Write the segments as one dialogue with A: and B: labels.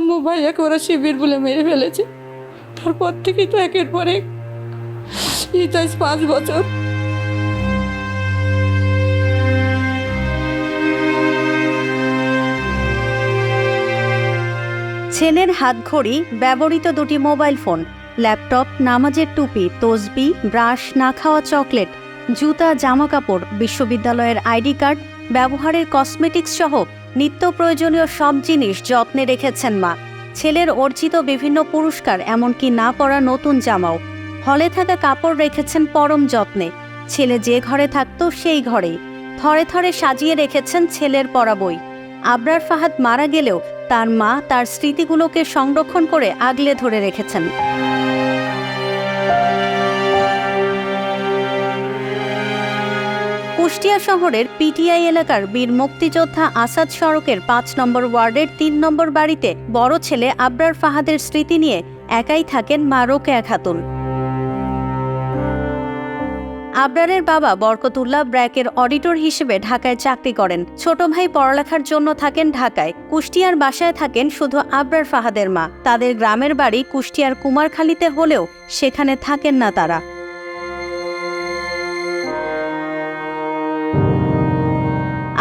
A: ঠাম্মু ভাইয়াকে ওরা শিবির বলে মেরে ফেলেছে। তারপর থেকেই তো একের পর এক। পাঁচ বছর।
B: ছেলের হাতঘড়ি, ব্যবহৃত দুটি মোবাইল ফোন, ল্যাপটপ, নামাজের টুপি, তসবি, ব্রাশ, না খাওয়া চকলেট, জুতা, জামাকাপড়, বিশ্ববিদ্যালয়ের আইডি কার্ড, ব্যবহারের কসমেটিক্স সহ নিত্য প্রয়োজনীয় সব জিনিস যত্নে রেখেছেন মা। ছেলের অর্জিত বিভিন্ন পুরস্কার, এমনকি না পরা নতুন জামাও। হলে থাকা কাপড় রেখেছেন পরম যত্নে। ছেলে যে ঘরে থাকতো সেই ঘরেই। থরে থরে সাজিয়ে রেখেছেন ছেলের পড়া বই। আবরার ফাহাদ মারা গেলেও তার মা তার স্মৃতিগুলোকে সংরক্ষণ করে আগলে ধরে রেখেছেন। কুষ্টিয়া শহরের পিটিআই এলাকার বীর মুক্তিযোদ্ধা আসাদ সড়কের পাঁচ নম্বর ওয়ার্ডের তিন নম্বর বাড়িতে বড় ছেলে আবরার ফাহাদের স্মৃতি নিয়ে একাই থাকেন মা রোকেয়া খাতুন। আবরারের বাবা বরকতুল্লাহ ব্র্যাকের অডিটর হিসেবে ঢাকায় চাকরি করেন। ছোট ভাই পড়ালেখার জন্য থাকেন ঢাকায়। কুষ্টিয়ার বাসায় থাকেন শুধু আবরার ফাহাদের মা। তাদের গ্রামের বাড়ি কুষ্টিয়ার কুমারখালীতে হলেও সেখানে থাকেন না তারা।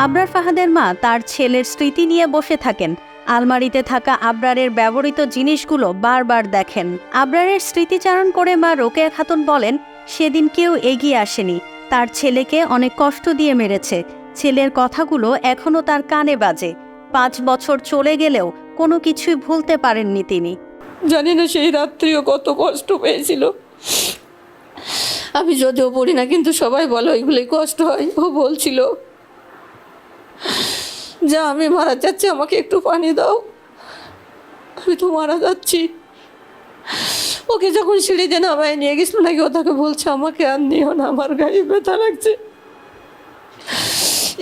B: আবরার ফাহাদের মা তার ছেলের স্মৃতি নিয়ে বসে থাকেন। আলমারিতে থাকা আবরারের ব্যবহৃত জিনিসগুলো বারবার দেখেন। আবরারের স্মৃতিচারণ করে মা রোকেয়া খাতুন বলেন, সেদিন কেউ এগিয়ে আসেনি। তার ছেলেকে অনেক কষ্ট দিয়ে মেরেছে। ছেলের কথাগুলো এখনও তার কানে বাজে। পাঁচ বছর চলে গেলেও কোনো কিছুই ভুলতে পারেননি তিনি।
A: জানি না সেই রাত্রিও কত কষ্ট পেয়েছিল। আমি যদিও পড়ি না, কিন্তু সবাই বলে ওইগুলোই কষ্ট হয়, ও বলছিল। যা আমি মারা যাচ্ছি, আমাকে একটু পানি দাও। আমি তো মারা যাচ্ছি। ওকে যখন সিঁড়িতে নামায় নিয়ে গেছিল নাকি ও তাকে বলছে, আমাকে আর নিও না, আমার গায়ে ব্যথা লাগছে।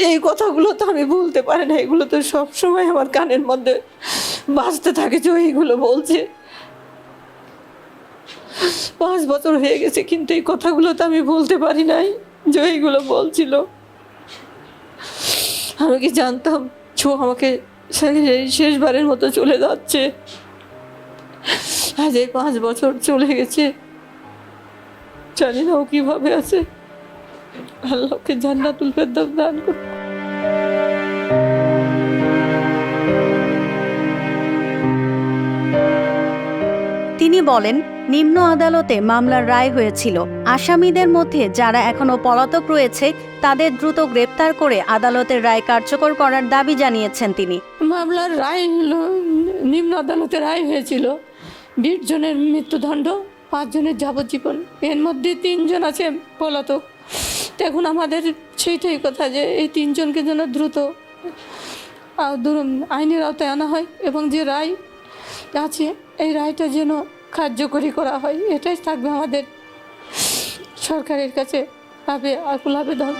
A: এই কথাগুলো তো আমি বলতে পারি না, এগুলো তো সবসময় আমার কানের মধ্যে বাজতে থাকে যে এইগুলো বলছে। পাঁচ বছর হয়ে গেছে, কিন্তু এই কথাগুলো তো আমি বলতে পারি নাই যে এইগুলো বলছিল। আমি কি জানতাম ছো আমাকে শেষবারের মতো চলে যাচ্ছে? আজ এই পাঁচ বছর চলে গেছে। জানি না ও কীভাবে আছে। আল্লাহকে জান্নাতুল ফেরদৌস দান করুন।
B: তিনি বলেন নিম্ন আদালতে মামলার রায় হয়েছিল। আসামিদের মধ্যে যারা এখনও পলাতক রয়েছে, তাদের দ্রুত গ্রেপ্তার করে আদালতের রায় কার্যকর করার দাবি জানিয়েছেন তিনি।
A: মামলার রায় হলো, নিম্ন আদালতে রায় হয়েছিল বিশ জনের মৃত্যুদণ্ড পাঁচজনের যাবজ্জীবন। এর মধ্যে তিনজন আছে পলাতক। এখন আমাদের সেইটাই কথা যে এই তিনজনকে যেন দ্রুত আইনের আওতায় আনা হয় এবং যে রায় আছে, এই রায়টা যেন কার্যকরী করা হয়। এটাই থাকবে আমাদের সরকারের কাছে আবে আকুল আবেদন।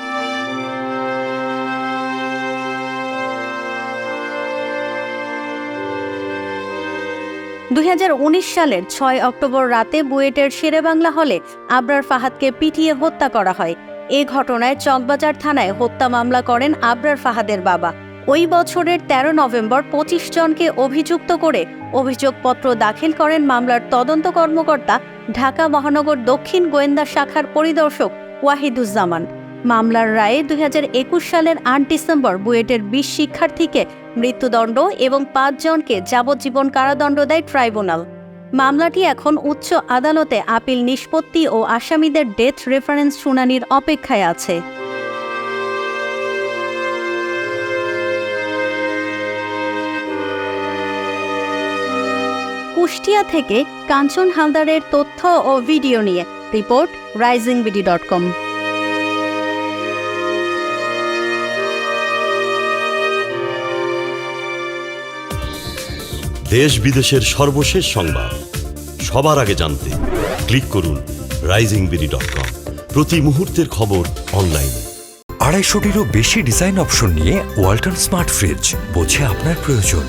B: দুই হাজার উনিশ সালের ছয় অক্টোবর রাতে বুয়েটের শেরেবাংলা হলে আবরার ফাহাদকে পিটিয়ে হত্যা করা হয়। এ ঘটনায় চকবাজার থানায় হত্যা মামলা করেন আবরার ফাহাদের বাবা। ওই বছরের ১৩ নভেম্বর পঁচিশ জনকে অভিযুক্ত করে অভিযোগপত্র দাখিল করেন মামলার তদন্ত কর্মকর্তা ঢাকা মহানগর দক্ষিণ গোয়েন্দা শাখার পরিদর্শক ওয়াহিদুজ্জামান। মামলার রায়ে দুই হাজার একুশ সালের আট ডিসেম্বর বুয়েটের বিশ শিক্ষার্থীকে মৃত্যুদণ্ড এবং পাঁচজনকে যাবজ্জীবন কারাদণ্ড দেয় ট্রাইব্যুনাল। মামলাটি এখন উচ্চ আদালতে আপিল নিষ্পত্তি ও আসামিদের ডেথ রেফারেন্স শুনানির অপেক্ষায় আছে। কুষ্টিয়া থেকে কাঞ্চন হালদারের তথ্য ও ভিডিও নিয়ে report Rising BD dot com.
C: দেশ বিদেশের সর্বশেষ সংবাদ। সবার আগে জানতে ক্লিক করুন রাইজিং বিডি ডট কম। প্রতি মুহূর্তের খবর অনলাইনে।
D: আড়াইশোটিরও বেশি ডিজাইন অপশন নিয়ে ওয়ালটন স্মার্ট ফ্রিজ বোঝে আপনার প্রয়োজন।